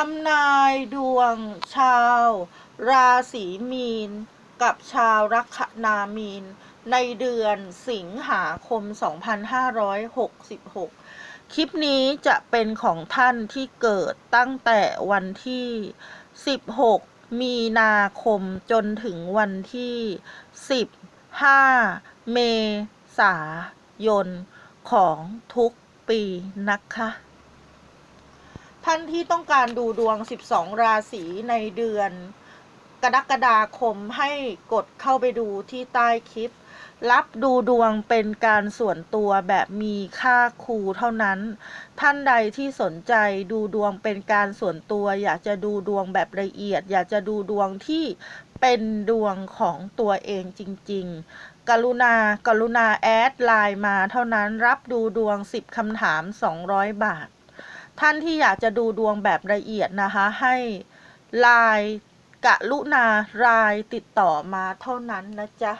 ทำนายดวงชาว ราศีมีน กับชาวลัคนามีน ในเดือนสิงหาคม 2566 คลิปนี้จะเป็นของท่านที่เกิดตั้งแต่วันที่ 16 มีนาคมจนถึงวันที่ 15 เมษายน ของทุกปีนะคะ ท่านที่ต้องการดูดวง 12 ราศีในเดือน กรกฎาคมให้กดเข้าไปดูที่ใต้คลิป รับดูดวงเป็นการส่วนตัวแบบมีค่าครูเท่านั้น ท่านใดที่สนใจดูดวงเป็นการส่วนตัว อยากจะดูดวงแบบละเอียด อยากจะดูดวงที่เป็นดวงของตัวเองจริง ๆ กรุณา กรุณาแอดไลน์มาเท่านั้นรับดูดวง 10คำถาม 200 บาท ท่านที่อยากจะดูดวงแบบละเอียดนะคะ ให้ไลน์กะลุนารายติดต่อมาเท่านั้นนะจ๊ะ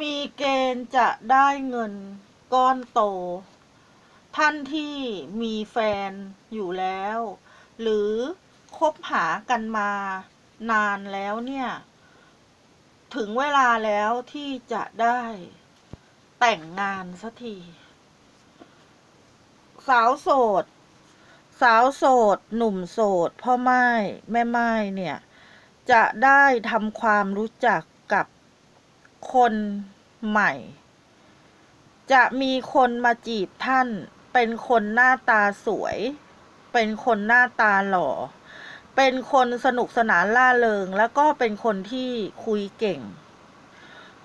มีเกณฑ์จะได้เงินก้อนโต ท่านที่มีแฟนอยู่แล้ว หรือคบหากันมานานแล้วเนี่ย ถึงเวลาแล้วที่จะได้แต่งงานสักที สาวโสด สาวโสด หนุ่มโสด พ่อไม้แม่ไม้เนี่ย จะได้ทำความรู้จัก คนใหม่ จะมีคนมาจีบท่าน เป็นคนหน้าตาสวย เป็นคนหน้าตาหล่อ เป็นคนสนุกสนานล่าเริง แล้วก็เป็นคนที่คุยเก่ง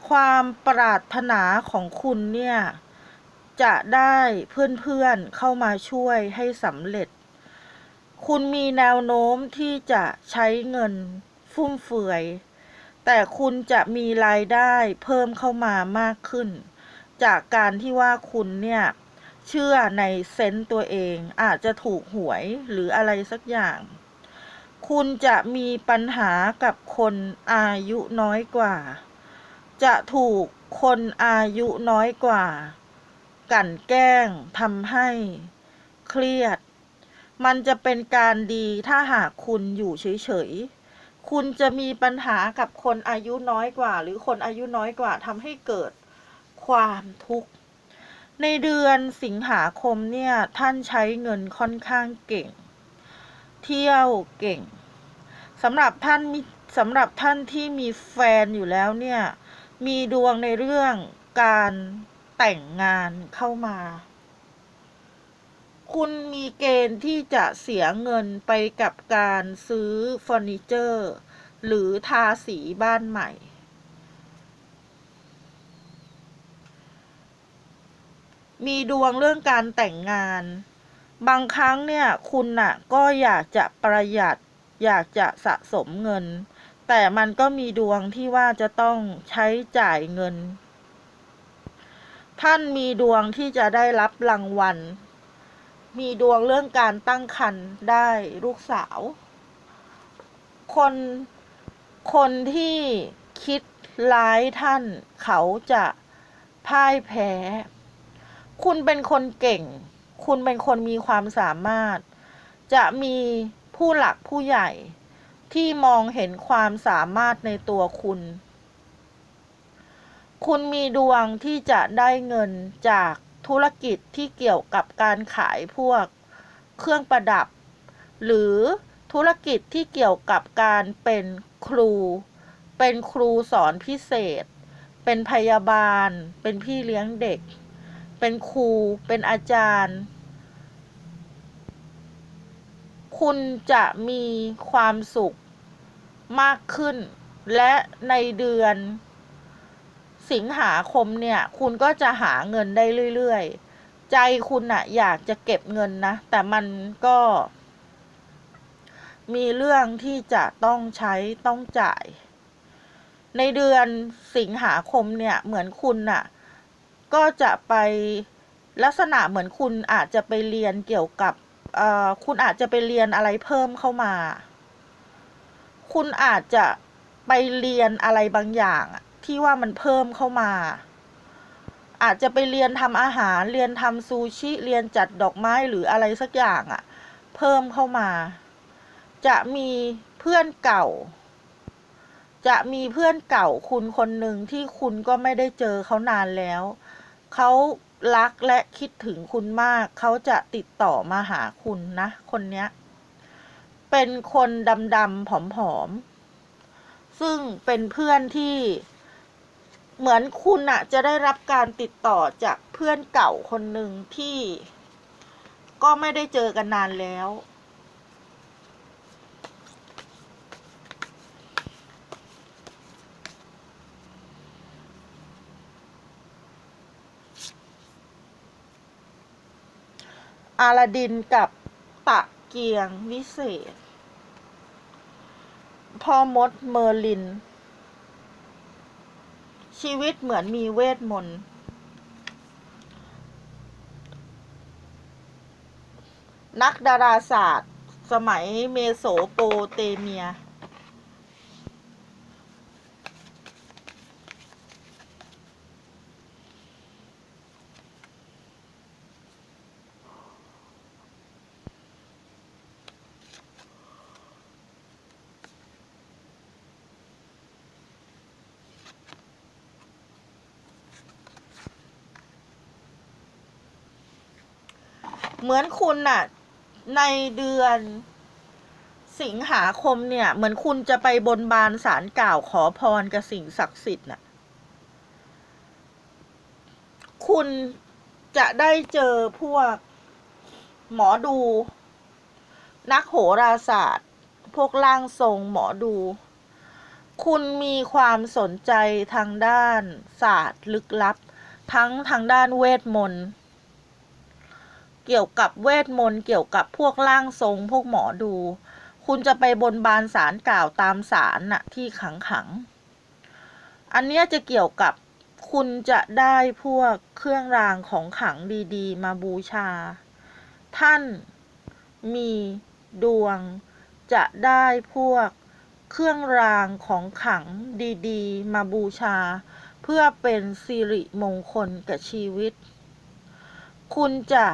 ความปรารถนาของคุณเนี่ย จะได้เพื่อนๆเข้ามาช่วยให้สำเร็จ คุณมีแนวโน้มที่จะใช้เงินฟุ่มเฟือย แต่คุณจะมีรายได้เพิ่มเข้ามามากขึ้น จากการที่ว่าคุณเนี่ย เชื่อในเซนต์ตัวเอง อาจจะถูกหวยหรืออะไรสักอย่าง คุณจะมีปัญหากับคนอายุน้อยกว่า จะถูกคนอายุน้อยกว่า กันแกล้งทำให้เครียด มันจะเป็นการดีถ้าหากคุณอยู่เฉยๆ คุณจะมีปัญหากับคนอายุน้อยกว่า หรือคนอายุน้อยกว่าทำให้เกิดความทุกข์ ในเดือนสิงหาคมเนี่ย ท่านใช้เงินค่อนข้างเก่ง เที่ยวเก่งสำหรับท่านมิสำหรับท่านที่มีแฟนอยู่แล้วเนี่ย มีดวงในเรื่องการแต่งงานเข้ามา คุณมีเกณฑ์ที่จะเสียเงินไปกับการซื้อเฟอร์นิเจอร์ หรือทาสีบ้านใหม่ มีดวงเรื่องการแต่งงาน บางครั้งเนี่ยคุณน่ะก็อยากจะประหยัดอยากจะสะสมเงิน แต่มันก็มีดวงที่ว่าจะต้องใช้จ่ายเงิน ท่านมีดวงที่จะได้รับรางวัล มีดวงเรื่องการตั้งครรภ์ได้ลูกสาว คน คนที่คิดร้ายท่าน เขาจะพ่ายแพ้ คุณเป็นคนเก่ง คุณเป็นคนมีความสามารถ จะมีผู้หลักผู้ใหญ่ที่มองเห็นความสามารถในตัวคุณ คุณมีดวงที่จะได้เงินจากธุรกิจที่เกี่ยวกับการขายพวกเครื่องประดับ หรือธุรกิจที่เกี่ยวกับการเป็น ครู เป็นครูสอนพิเศษ เป็นพยาบาล เป็นพี่เลี้ยงเด็ก เป็นครู เป็นอาจารย์ คุณจะมีความสุขมากขึ้น และในเดือนสิงหาคมเนี่ย คุณก็จะหาเงินได้เรื่อย ๆ ใจคุณอะอยากจะเก็บเงินนะ แต่มันก็ มีเรื่องที่จะต้องใช้ต้องจ่าย ในเดือนสิงหาคมเนี่ยเหมือนคุณน่ะ ก็จะไปลักษณะเหมือนคุณอาจจะไปเรียนเกี่ยวกับคุณอาจจะไปเรียนอะไรเพิ่มเข้ามา คุณอาจจะไปเรียนอะไรบางอย่างที่ว่ามันเพิ่มเข้ามา อาจจะไปเรียนทำอาหาร เรียนทำซูชิ เรียนจัดดอกไม้หรืออะไรสักอย่างอะเพิ่มเข้ามา จะมีเพื่อนเก่า จะมีเพื่อนเก่าคุณคนหนึ่งที่คุณก็ไม่ได้เจอเขานานแล้ว เขารักและคิดถึงคุณมาก เขาจะติดต่อมาหาคุณนะ คนเนี้ย เป็นคนดำๆผอมๆ ซึ่งเป็นเพื่อนที่เหมือนคุณอะจะได้รับการติดต่อจากเพื่อนเก่าคนหนึ่งที่ก็ไม่ได้เจอกันนานแล้ว อาลาดินกับตะเกียงวิเศษ พ่อมดเมอร์ลิน ชีวิตเหมือนมีเวทมนต์นักดาราศาสตร์ สมัยเมโสโปเตเมีย เหมือนคุณน่ะ ในเดือนสิงหาคมเนี่ย เหมือนคุณจะไปบนบานสารกล่าวขอพรกับสิ่งศักดิ์สิทธิ์น่ะ คุณจะได้เจอพวกหมอดู นักโหราศาสตร์ พวกร่างทรงหมอดู คุณมีความสนใจทางด้านศาสตร์ลึกลับ ทั้งทางด้านเวทมนต์ เกี่ยวกับเวทมนต์เกี่ยวกับพวกร่างทรงพวกหมอดู คุณจะไปบนบานสารกล่าวตามสารน่ะที่ขังขัง อันเนี้ยจะเกี่ยวกับคุณจะได้พวกเครื่องรางของขังดีๆ มาบูชา ท่านมีดวงจะได้พวกเครื่องรางของขังดีๆ มาบูชา เพื่อเป็นสิริมงคลกับชีวิต คุณจะ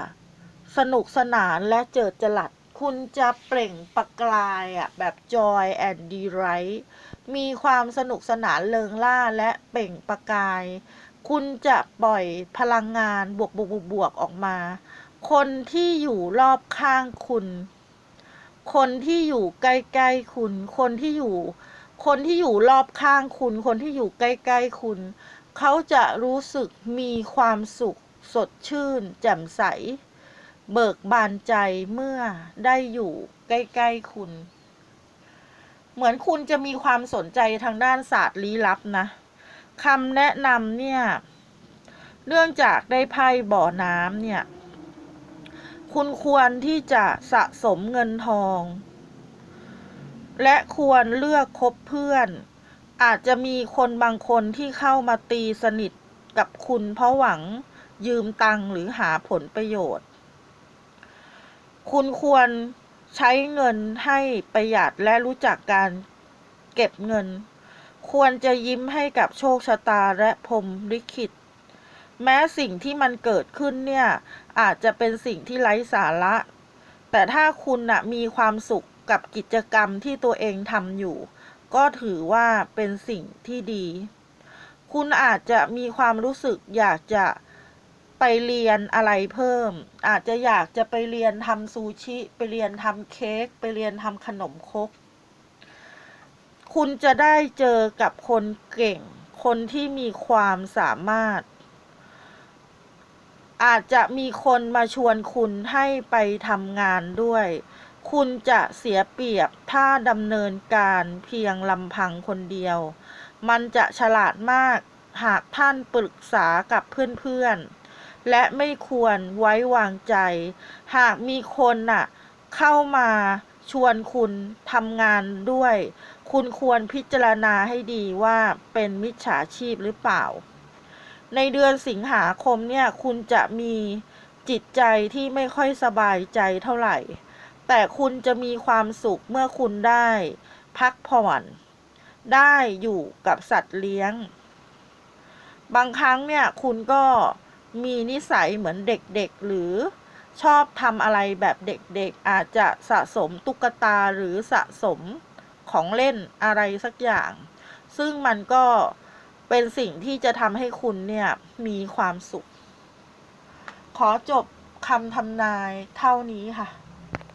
สนุกสนานและเจิดจรัส คุณจะเปล่งประกายอะแบบ joy and delight มีความสนุกสนานเริงล่าและเปล่งประกาย คุณจะปล่อยพลังงานบวกบวกบวกบวกออกมา คนที่อยู่รอบข้างคุณ คนที่อยู่ใกล้ๆคุณ คนที่อยู่ คนที่อยู่รอบข้างคุณ คนที่อยู่ใกล้ๆคุณ เขาจะรู้สึกมีความสุขสดชื่น แจ่มใส เบิกบานใจเมื่อได้อยู่ใกล้ ๆ คุณ เหมือนคุณจะมีความสนใจทางด้านศาสตร์ลี้ลับนะคำแนะนำเนี่ย เนื่องจากได้ไพ่บ่อน้ำเนี่ย คุณควรที่จะสะสมเงินทอง และควรเลือกคบเพื่อน อาจจะมีคนบางคนที่เข้ามาตีสนิทกับคุณเพราะหวังยืมตังค์หรือหาผลประโยชน์ คุณควรใช้เงินให้ประหยัดและรู้จักการเก็บเงิน ควรจะยิ้มให้กับโชคชะตาและพรหมลิขิต แม้สิ่งที่มันเกิดขึ้นเนี่ย อาจจะเป็นสิ่งที่ไร้สาระ แต่ถ้าคุณนะมีความสุขกับกิจกรรมที่ตัวเองทำอยู่ ก็ถือว่าเป็นสิ่งที่ดี คุณอาจจะมีความรู้สึกอยากจะ ไปเรียนอะไรเพิ่ม อาจจะอยากจะไปเรียนทำซูชิ ไปเรียนทำเค้กไปเรียนทำขนมครกคุณจะได้เจอกับคนเก่ง คนที่มีความสามารถ อาจจะมีคนมาชวนคุณให้ไปทำงานด้วย คุณจะเสียเปรียบถ้าดำเนินการเพียงลำพังคนเดียว มันจะฉลาดมากหากท่านปรึกษากับเพื่อนๆ และไม่ควรไว้วางใจ หากมีคนน่ะ เข้ามาชวนคุณทำงานด้วย คุณควรพิจารณาให้ดีว่าเป็นมิจฉาชีพหรือเปล่า ในเดือนสิงหาคมเนี่ยคุณจะมีจิตใจที่ไม่ค่อยสบายใจเท่าไหร่ แต่คุณจะมีความสุขเมื่อคุณได้ พักผ่อน ได้อยู่กับสัตว์เลี้ยง บางครั้งเนี่ยคุณก็ มีนิสัยเหมือนเด็กๆ หรือชอบทำอะไรแบบเด็กๆ อาจจะสะสมตุ๊กตาหรือสะสมของเล่นอะไรสักอย่าง ซึ่งมันก็เป็นสิ่งที่จะทำให้คุณเนี่ย มีความสุข ขอจบคำทำนายเท่านี้ค่ะ